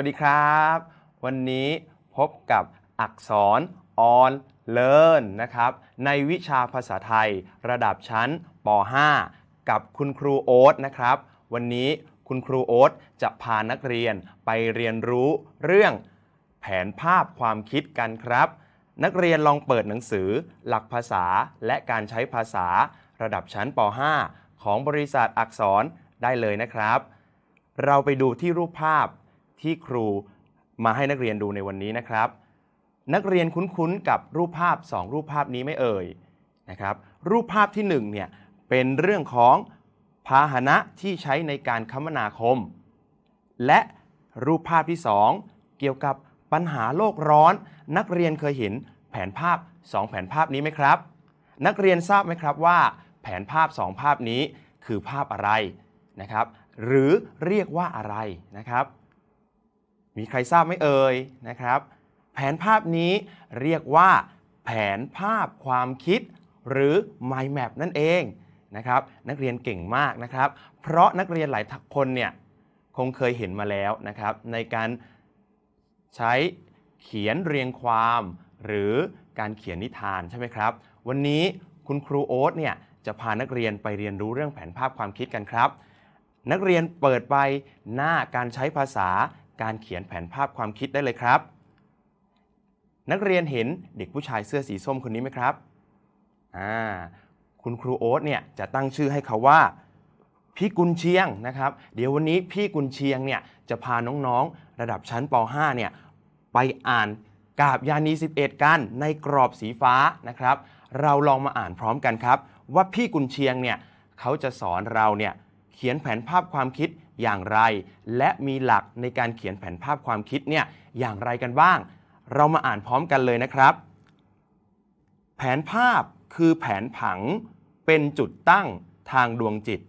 สวัสดีครับ วันนี้พบกับอักษร on learn นะครับ ในวิชาภาษาไทยระดับชั้นป .5 กับคุณครูโอ๊ตนะครับ วันนี้คุณครูโอ๊ตจะพานักเรียนไปเรียนรู้เรื่องแผนภาพความคิดกันครับ นักเรียนลองเปิดหนังสือหลักภาษาและการใช้ภาษาระดับชั้นป .5 ของบริษัทอักษรได้เลยนะครับ เราไปดูที่รูปภาพ ที่ครูมาให้นักเรียนดูในวันนี้นะครับ นักเรียนคุ้นๆกับรูปภาพ 2 รูปภาพนี้ไม่เอ่ยนะครับ รูปภาพที่1เนี่ยเป็นเรื่องของพาหนะที่ใช้ในการคมนาคม และรูปภาพที่ 2 เกี่ยวกับปัญหาโลกร้อน นักเรียนเคยเห็นแผนภาพ 2 แผนภาพนี้ไหมครับ นักเรียนทราบไหมครับว่า แผนภาพ 2 ภาพนี้คือภาพอะไรนะครับ หรือเรียกว่าอะไรนะครับ มีใครทราบไหมเอ่ยนะครับ แผนภาพนี้เรียกว่า แผนภาพความคิด หรือ mind map นั่นเองนะครับนักเรียนเก่งมากนะครับ เพราะนักเรียนหลายคนเนี่ยคงเคยเห็นมาแล้วนะครับ ในการใช้เขียนเรียงความ หรือการเขียนนิทานใช่ไหมครับ วันนี้คุณครูโอ๊ตเนี่ยจะพานักเรียนไปเรียนรู้เรื่องแผนภาพความคิดกันครับ นักเรียนเปิดไปหน้าการใช้ภาษา การเขียนแผนภาพความคิดได้เลยครับ นักเรียนเห็นเด็กผู้ชายเสื้อสีส้มคนนี้ไหมครับอ่าคุณครูโอ๊ตเนี่ยจะตั้งชื่อให้เขาว่า พี่กุนเชียงนะครับ เดี๋ยววันนี้พี่กุนเชียงเนี่ยจะพาน้องๆ ระดับชั้นป .5 เนี่ยไปอ่านกาบยานี 11 กันในกรอบสีฟ้านะครับ เราลองมาอ่านพร้อมกันครับ ว่าพี่กุนเชียงเนี่ยเขาจะสอนเราเนี่ยเขียนแผนภาพความคิด อย่างไร และมีหลักในการเขียนแผนภาพความคิดเนี่ยอย่างไรกันบ้าง เรามาอ่านพร้อมกันเลยนะครับ แผนภาพคือแผนผังเป็นจุดตั้งทางดวงจิต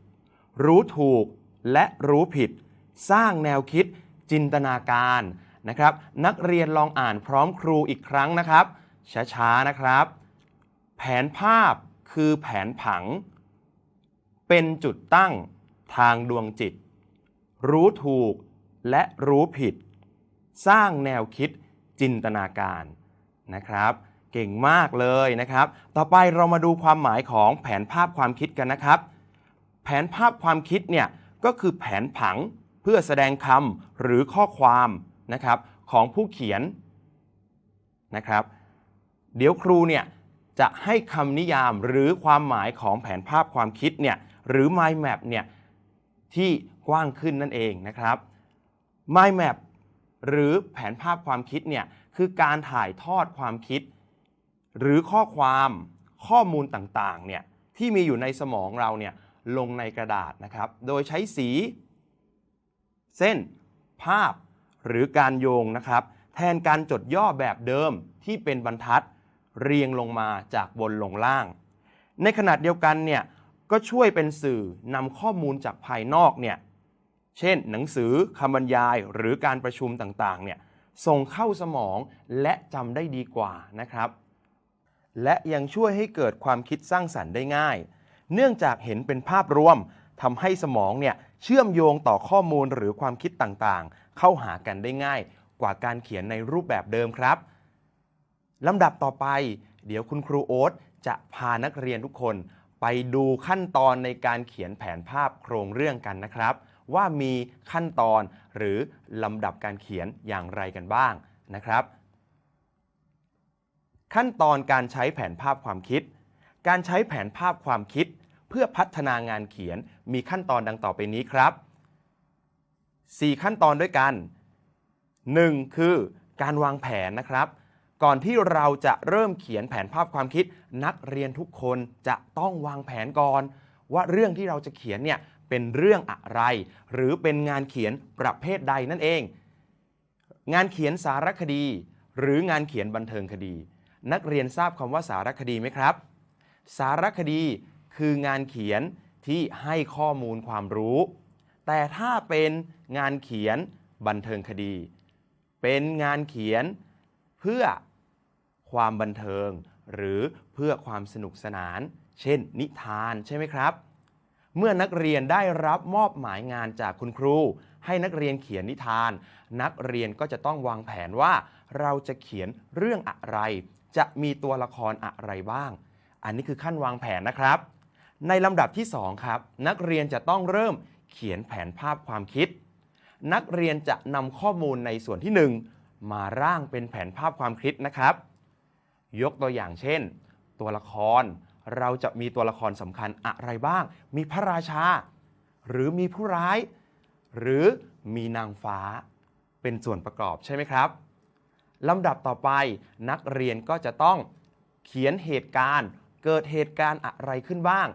รู้ถูกและรู้ผิด สร้างแนวคิดจินตนาการนะครับ นักเรียนลองอ่านพร้อมครูอีกครั้งนะครับ ช้าๆนะครับ แผนภาพคือแผนผัง เป็นจุดตั้งทางดวงจิต รู้ถูกและรู้ผิด สร้างแนวคิดจินตนาการนะครับ เก่งมากเลยนะครับ ต่อไปเรามาดูความหมายของแผนภาพความคิดกันนะครับ แผนภาพความคิดเนี่ยก็คือแผนผังเพื่อแสดงคำหรือข้อความนะครับของผู้เขียนนะครับ เดี๋ยวครูเนี่ยจะให้คำนิยามหรือความหมายของแผนภาพความคิดเนี่ยหรือ mind map เนี่ยที่ กว้างขึ้นนั่นเองนะครับ mind map หรือแผนภาพความคิดเนี่ยคือการถ่ายทอดความคิด หรือข้อความข้อมูลต่างๆเนี่ยที่มีอยู่ในสมองเราเนี่ยลงในกระดาษนะครับ โดยใช้สี เส้น ภาพ หรือการโยงนะครับ แทนการจดย่อแบบเดิมที่เป็นบรรทัด เรียงลงมาจากบนลงล่าง ในขณะเดียวกันเนี่ยก็ช่วยเป็นสื่อนำข้อมูลจากภายนอกเนี่ย เช่น หนังสือคำบรรยายหรือการประชุมต่างๆเนี่ยส่งเข้าสมองและจำได้ดีกว่านะครับ และยังช่วยให้เกิดความคิดสร้างสรรค์ได้ง่าย เนื่องจากเห็นเป็นภาพรวมทำให้สมองเนี่ยเชื่อมโยงต่อข้อมูลหรือความคิดต่างๆ เข้าหากันได้ง่าย กว่าการเขียนในรูปแบบเดิมครับลำดับต่อไป เดี๋ยวคุณครูโอ๊ตจะพานักเรียนทุกคน ไปดูขั้นตอนในการเขียนแผนภาพโครงเรื่องกันนะครับ ว่ามีขั้นตอนหรือลำดับการเขียนอย่างไรกันบ้างนะครับ ขั้นตอนการใช้แผนภาพความคิด การใช้แผนภาพความคิด เพื่อพัฒนางานเขียนมีขั้นตอนดังต่อไปนี้ครับ 4 ขั้นตอนด้วยกัน 1. คือการวางแผนนะครับ ก่อนที่เราจะเริ่มเขียนแผนภาพความคิด นักเรียนทุกคนจะต้องวางแผนก่อน ว่าเรื่องที่เราจะเขียนเนี่ย เป็นเรื่องอะไร หรือเป็นงานเขียนประเภทใดนั่นเอง งานเขียนสารคดี หรืองานเขียนบันเทิงคดี นักเรียนทราบคำว่าสารคดีไหมครับ สารคดีคืองานเขียนที่ให้ข้อมูลความรู้ แต่ถ้าเป็นงานเขียนบันเทิงคดี เป็นงานเขียนเพื่อความบันเทิง หรือเพื่อความสนุกสนาน เช่น นิทานใช่ไหมครับ เมื่อนักเรียนได้รับมอบหมายงานจากคุณครู ให้นักเรียนเขียนนิทาน นักเรียนก็จะต้องวางแผนว่า เราจะเขียนเรื่องอะไร จะมีตัวละครอะไรบ้าง อันนี้คือขั้นวางแผนนะครับ ในลำดับที่ 2 ครับ นักเรียนจะต้องเริ่มเขียนแผนภาพความคิด นักเรียนจะนำข้อมูลในส่วนที่ 1 มาร่างเป็นแผนภาพความคิดนะครับ ยกตัวอย่างเช่น ตัวละคร เราจะมีตัวละครสำคัญอะไรบ้าง มีพระราชา หรือมีผู้ร้าย หรือมีนางฟ้า เป็นส่วนประกอบใช่ไหมครับลำดับต่อไปนักเรียนก็จะต้องเขียนเหตุการณ์ เกิดเหตุการณ์อะไรขึ้นบ้าง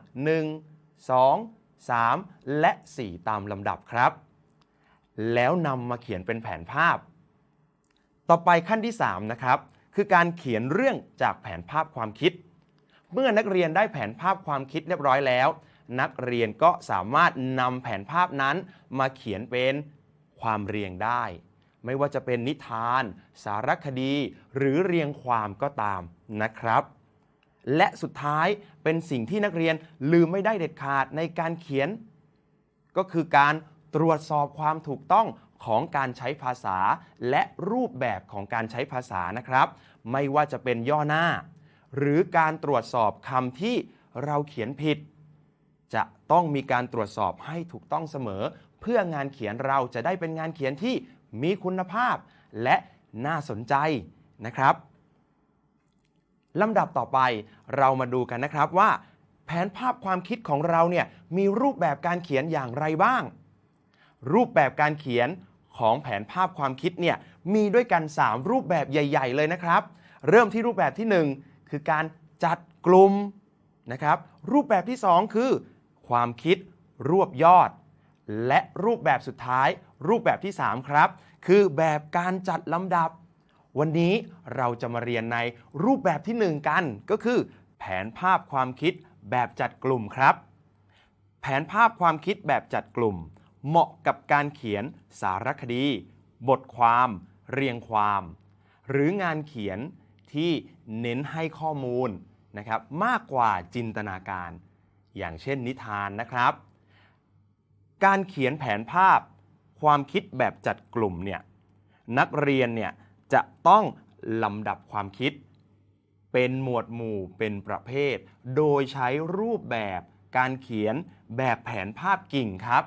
1 2 3 และ 4 ตามลำดับครับ แล้วนำมาเขียนเป็นแผนภาพ ต่อไปขั้นที่ 3 นะครับ คือการเขียนเรื่องจากแผนภาพความคิด เมื่อนักเรียนได้แผนภาพความคิดเรียบร้อยแล้ว นักเรียนก็สามารถนำแผนภาพนั้นมาเขียนเป็นความเรียงได้ ไม่ว่าจะเป็นนิทาน สารคดี หรือเรียงความก็ตามนะครับ และสุดท้ายเป็นสิ่งที่นักเรียนลืมไม่ได้เด็ดขาดในการเขียน ก็คือการตรวจสอบความถูกต้องของการใช้ภาษาและรูปแบบของการใช้ภาษานะครับ ไม่ว่าจะเป็นย่อหน้า หรือการตรวจสอบคำที่เราเขียนผิด จะต้องมีการตรวจสอบให้ถูกต้องเสมอ เพื่องานเขียนเราจะได้เป็นงานเขียนที่มีคุณภาพ และน่าสนใจนะครับลำดับต่อไปเรามาดูกันนะครับว่า แผนภาพความคิดของเราเนี่ยมีรูปแบบการเขียนอย่างไรบ้าง รูปแบบการเขียนของแผนภาพความคิดเนี่ยมีด้วยกัน 3 รูปแบบใหญ่ ๆ เลยนะครับ เริ่มที่รูปแบบที่ 1 คือการจัดกลุ่มนะครับรูปแบบที่ 2 คือ ความคิดรวบยอด และรูปแบบสุดท้าย รูปแบบที่ 3 ครับ คือแบบการจัดลำดับ วันนี้เราจะมาเรียนในรูปแบบที่ 1 กัน ก็คือ แผนภาพความคิดแบบจัดกลุ่มครับ แผนภาพความคิดแบบจัดกลุ่ม เหมาะกับการเขียนสารคดี บทความ เรียงความ หรืองานเขียน ที่เน้นให้ข้อมูลนะครับมากกว่าจินตนาการ อย่างเช่นนิทานนะครับ การเขียนแผนภาพ ความคิดแบบจัดกลุ่มเนี่ยนักเรียนเนี่ยจะต้องลำดับความคิด เป็นหมวดหมู่เป็นประเภท โดยใช้รูปแบบการเขียนแบบแผนภาพกิ่งครับ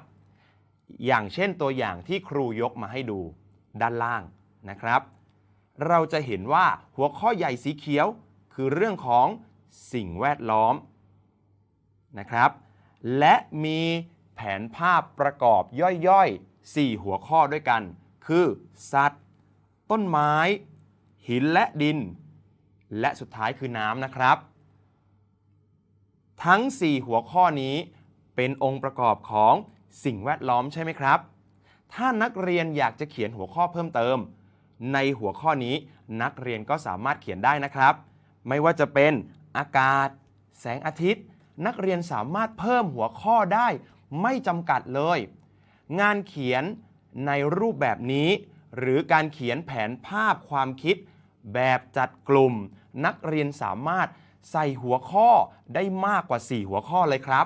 อย่างเช่นตัวอย่างที่ครูยกมาให้ดูด้านล่างนะครับ เราจะเห็นว่าหัวข้อใหญ่สีเขียว คือเรื่องของสิ่งแวดล้อมนะครับ และมีแผนภาพประกอบย่อยๆ 4 หัวข้อด้วยกัน คือ สัตว์ ต้นไม้ หินและดิน และสุดท้ายคือน้ำนะครับ ทั้ง 4 หัวข้อนี้เป็นองค์ประกอบของสิ่งแวดล้อมใช่ไหมครับ ถ้านักเรียนอยากจะเขียนหัวข้อเพิ่มเติม ในหัวข้อนี้นักเรียนก็สามารถเขียนได้นะครับ ไม่ว่าจะเป็นอากาศ แสงอาทิตย์ นักเรียนสามารถเพิ่มหัวข้อได้ ไม่จำกัดเลย งานเขียนในรูปแบบนี้ หรือการเขียนแผนภาพความคิด แบบจัดกลุ่ม นักเรียนสามารถใส่หัวข้อได้มากกว่า 4 หัวข้อเลยครับ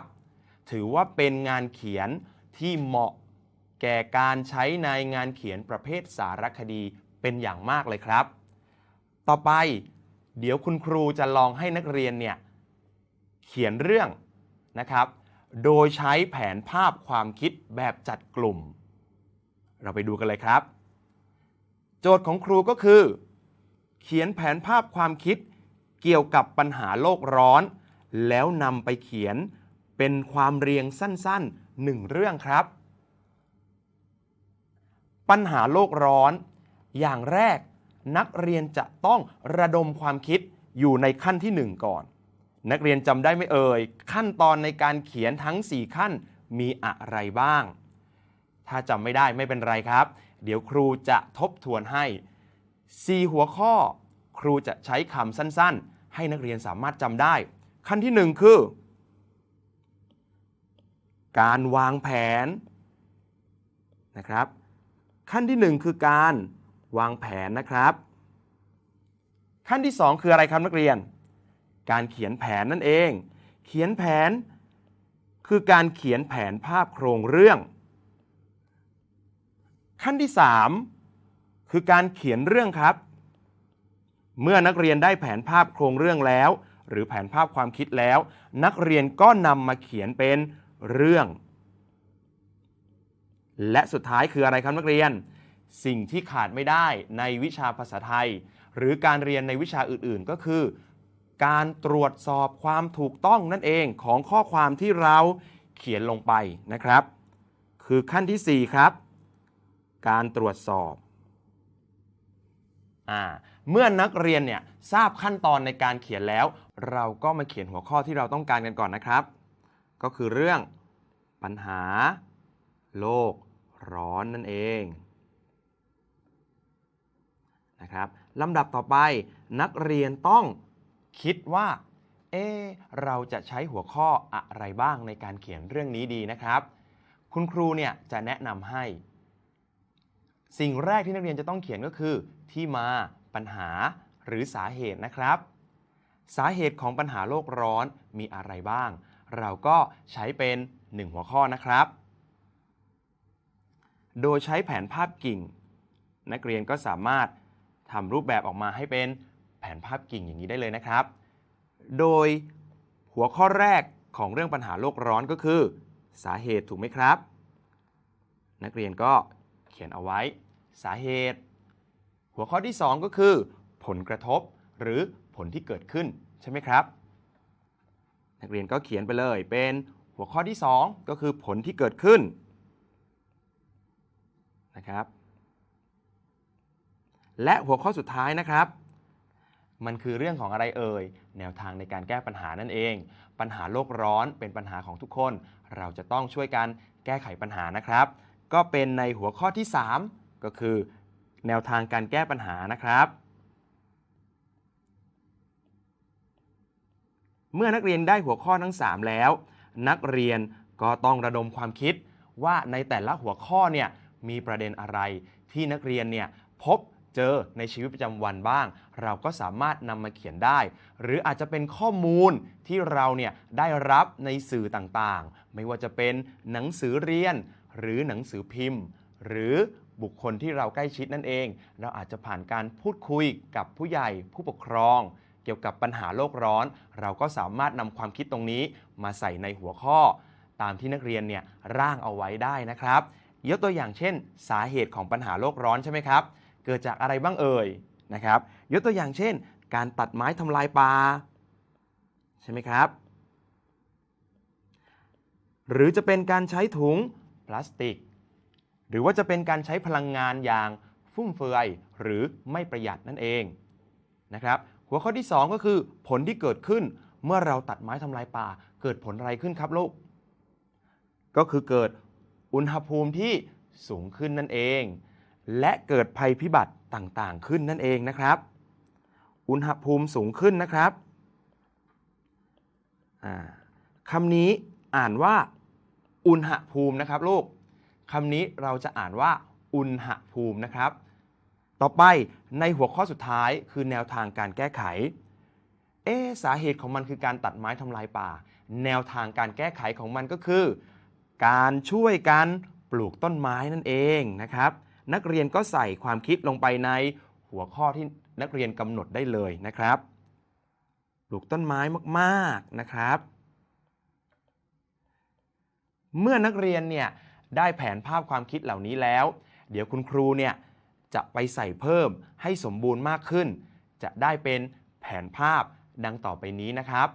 ถือว่าเป็นงานเขียนที่เหมาะแก่การใช้ในงานเขียนประเภทสารคดี เป็นอย่างมากเลยครับ ต่อไปเดี๋ยวคุณครูจะลองให้นักเรียนเนี่ยเขียนเรื่องนะครับ โดยใช้แผนภาพความคิดแบบจัดกลุ่ม เราไปดูกันเลยครับ โจทย์ของครูก็คือ เขียนแผนภาพความคิดเกี่ยวกับปัญหาโลกร้อน แล้วนำไปเขียนเป็นความเรียงสั้นๆหนึ่งเรื่องครับ ปัญหาโลกร้อน อย่างแรกนักเรียนจะต้องระดมความคิดอยู่ในขั้นที่ 1 ก่อน นักเรียนจำได้ไหมเอ่ย ขั้นตอนในการเขียนทั้ง 4 ขั้นมีอะไรบ้าง ถ้าจำไม่ได้ไม่เป็นไรครับ เดี๋ยวครูจะทบทวนให้ 4 หัวข้อ ครูจะใช้คำสั้นๆ ให้นักเรียนสามารถจำได้ ขั้นที่ 1 คือ การวางแผนนะครับ ขั้นที่ 1 คือการ วางแผนนะครับ ขั้นที่ 2 คืออะไรครับนักเรียน การเขียนแผนนั่นเอง เขียนแผน คือการเขียนแผนภาพโครงเรื่อง ขั้นที่ 3 คือการเขียนเรื่องครับ เมื่อนักเรียนได้แผนภาพโครงเรื่องแล้ว หรือแผนภาพความคิดแล้ว นักเรียนก็นำมาเขียนเป็นเรื่อง และสุดท้ายคืออะไรครับนักเรียน สิ่งที่ขาดไม่ได้ในวิชาภาษาไทย หรือการเรียนในวิชาอื่นๆ ก็คือ การตรวจสอบความถูกต้องนั่นเองของข้อความที่เราเขียนลงไปนะครับ คือขั้นที่ 4 ครับ การตรวจสอบอเมื่อนักเรียนเนี่ยทราบขั้นตอนในการเขียนแล้ว เราก็มาเขียนหัวข้อที่เราต้องการกันก่อนนะครับ ก็คือเรื่องปัญหา โลกร้อนนั่นเอง นะครับลำดับต่อไปนักเรียนต้องคิดว่า เอ๊เราจะใช้หัวข้ออะไรบ้างในการเขียนเรื่องนี้ดีนะครับ คุณครูเนี่ยจะแนะนำให้ สิ่งแรกที่นักเรียนจะต้องเขียนก็คือ ที่มาปัญหาหรือสาเหตุนะครับ สาเหตุของปัญหาโลกร้อนมีอะไรบ้าง เราก็ใช้เป็น 1 หัวข้อนะครับ โดยใช้แผนภาพกิ่ง นักเรียนก็สามารถ ทำรูปแบบออกมาให้เป็นแผนภาพกิ่งอย่างนี้ได้เลยนะครับ โดยหัวข้อแรกของเรื่องปัญหาโลกร้อนก็คือ สาเหตุถูกไหมครับ นักเรียนก็เขียนเอาไว้ สาเหตุ หัวข้อที่ 2 ก็คือ ผลกระทบหรือผลที่เกิดขึ้นใช่ไหมครับ นักเรียนก็เขียนไปเลยเป็นหัวข้อที่ 2 ก็คือผลที่เกิดขึ้นนะครับ และหัวข้อสุดท้ายนะครับ มันคือเรื่องของอะไรเอ่ย แนวทางในการแก้ปัญหานั่นเอง ปัญหาโลกร้อนเป็นปัญหาของทุกคน เราจะต้องช่วยกันแก้ไขปัญหานะครับ ก็เป็นในหัวข้อที่ 3 ก็คือ แนวทางการแก้ปัญหานะครับ เมื่อนักเรียนได้หัวข้อทั้ง 3 แล้ว นักเรียนก็ต้องระดมความคิดว่าในแต่ละหัวข้อเนี่ยมีประเด็นอะไรที่นักเรียนเนี่ยพบ เจอในชีวิตประจำวันบ้าง เราก็สามารถนำมาเขียนได้ หรืออาจจะเป็นข้อมูลที่เราเนี่ยได้รับในสื่อต่างๆ ไม่ว่าจะเป็นหนังสือเรียน หรือหนังสือพิมพ์ หรือบุคคลที่เราใกล้ชิดนั่นเอง เราอาจจะผ่านการพูดคุยกับผู้ใหญ่ผู้ปกครอง เกี่ยวกับปัญหาโลกร้อน เราก็สามารถนำความคิดตรงนี้มาใส่ในหัวข้อ ตามที่นักเรียนเนี่ยร่างเอาไว้ได้นะครับยกตัวอย่างเช่น สาเหตุของปัญหาโลกร้อนใช่ไหมครับ เกิดจากอะไรบ้างเอ่ยนะครับ ยกตัวอย่างเช่น การตัดไม้ทำลายป่าใช่ไหมครับ หรือจะเป็นการใช้ถุงพลาสติก หรือว่าจะเป็นการใช้พลังงานอย่างฟุ่มเฟือยหรือไม่ประหยัดนั่นเองนะครับ หัวข้อที่ 2 ก็คือผลที่เกิดขึ้นเมื่อเราตัดไม้ทำลายป่า เกิดผลอะไรขึ้นครับลูก ก็คือเกิดอุณหภูมิที่สูงขึ้นนั่นเอง และเกิดภัยพิบัติต่างๆ ขึ้นนั่นเองนะครับ อุณหภูมิสูงขึ้นนะครับคำนี้อ่านว่าอุณหภูมินะครับลูกคำนี้เราจะอ่านว่าอุณหภูมินะครับ ต่อไปในหัวข้อสุดท้ายคือแนวทางการแก้ไข เอ๊สาเหตุของมันคือการตัดไม้ทำลายป่า แนวทางการแก้ไขของมันก็คือ การช่วยกันปลูกต้นไม้นั่นเองนะครับ นักเรียนก็ใส่ความคิดลงไปในหัวข้อที่นักเรียนกำหนดได้เลยนะครับ ปลูกต้นไม้มากๆนะครับ เมื่อนักเรียนเนี่ยได้แผนภาพความคิดเหล่านี้แล้ว เดี๋ยวคุณครูเนี่ยจะไปใส่เพิ่มให้สมบูรณ์มากขึ้น จะได้เป็นแผนภาพดังต่อไปนี้นะครับ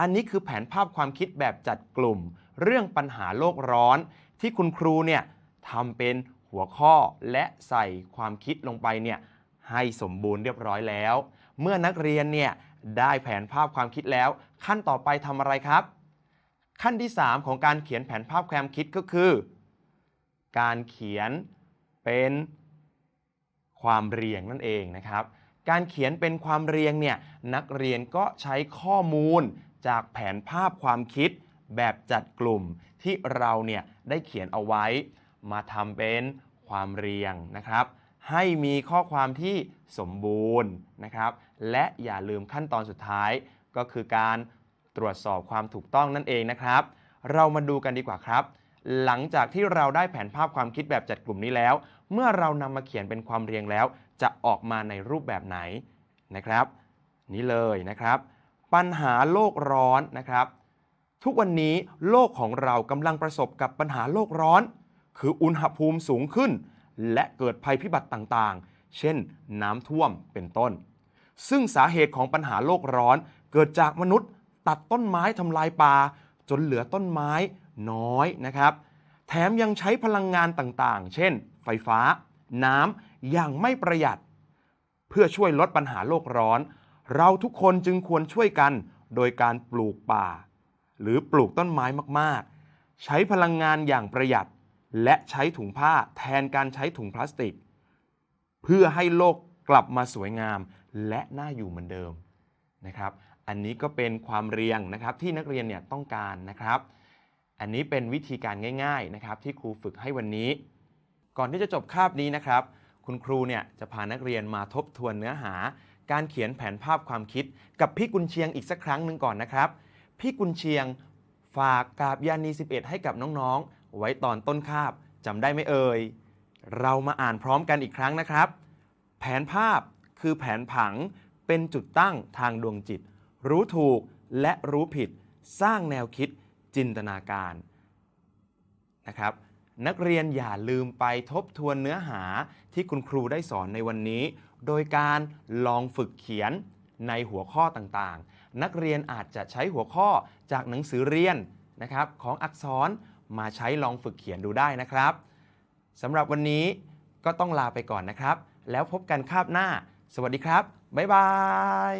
อันนี้คือแผนภาพความคิดแบบจัดกลุ่ม เรื่องปัญหาโลกร้อนที่คุณครูเนี่ยทำเป็น หัวข้อและใส่ความคิดลงไปเนี่ยให้สมบูรณ์เรียบร้อยแล้ว เมื่อนักเรียนเนี่ยได้แผนภาพความคิดแล้ว ขั้นต่อไปทำอะไรครับ ขั้นที่ 3 ของการเขียนแผนภาพความคิดก็คือ การเขียนเป็นความเรียงนั่นเองนะครับ การเขียนเป็นความเรียงเนี่ยนักเรียนก็ใช้ข้อมูลจากแผนภาพความคิดแบบจัดกลุ่มที่เราเนี่ยได้เขียนเอาไว้ มาทำเป็นความเรียงนะครับ ให้มีข้อความที่สมบูรณ์นะครับ และอย่าลืมขั้นตอนสุดท้ายก็คือการตรวจสอบความถูกต้องนั่นเองนะครับ เรามาดูกันดีกว่าครับ หลังจากที่เราได้แผนภาพความคิดแบบจัดกลุ่มนี้แล้ว เมื่อเรานำมาเขียนเป็นความเรียงแล้ว จะออกมาในรูปแบบไหนนะครับ นี่เลยนะครับ ปัญหาโลกร้อนนะครับ ทุกวันนี้โลกของเรากำลังประสบกับปัญหาโลกร้อน คืออุณหภูมิสูงขึ้น และเกิดภัยพิบัติต่างๆ เช่น น้ำท่วมเป็นต้น ซึ่งสาเหตุของปัญหาโลกร้อน เกิดจากมนุษย์ตัดต้นไม้ทำลายป่าจนเหลือต้นไม้น้อยนะครับ แถมยังใช้พลังงานต่างๆ เช่น ไฟฟ้า น้ำอย่างไม่ประหยัด เพื่อช่วยลดปัญหาโลกร้อน เราทุกคนจึงควรช่วยกันโดยการปลูกป่า หรือปลูกต้นไม้มากๆ ใช้พลังงานอย่างประหยัด และใช้ถุงผ้าแทนการใช้ถุงพลาสติก เพื่อให้โลกกลับมาสวยงามและน่าอยู่เหมือนเดิมนะครับ อันนี้ก็เป็นความเรียงนะครับที่นักเรียนเนี่ยต้องการนะครับ อันนี้เป็นวิธีการง่ายๆนะครับที่ครูฝึกให้วันนี้ ก่อนที่จะจบคาบนี้นะครับ คุณครูเนี่ยจะพานักเรียนมาทบทวนเนื้อหา การเขียนแผนภาพความคิด กับพี่กุนเชียงอีกสักครั้งหนึ่งก่อนนะครับ พี่กุนเชียงฝากกาบยานี 11 ให้กับน้องๆ ไว้ตอนต้นคาบจำได้ไหมเอ่ย เรามาอ่านพร้อมกันอีกครั้งนะครับ แผนภาพคือแผนผังเป็นจุดตั้งทางดวงจิต รู้ถูกและรู้ผิด สร้างแนวคิดจินตนาการนะครับนักเรียนอย่าลืมไปทบทวนเนื้อหาที่คุณครูได้สอนในวันนี้ โดยการลองฝึกเขียนในหัวข้อต่างๆ นักเรียนอาจจะใช้หัวข้อจากหนังสือเรียนนะครับของอักษร มาใช้ลองฝึกเขียนดูได้นะครับสำหรับวันนี้ก็ต้องลาไปก่อนนะครับ แล้วพบกันคาบหน้า สวัสดีครับ บ๊ายบาย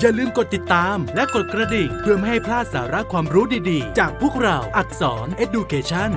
อย่าลืมกดติดตามและกดกระดิ่ง เพื่อไม่ให้พลาดสาระความรู้ดีๆ จากพวกเราอักษร Education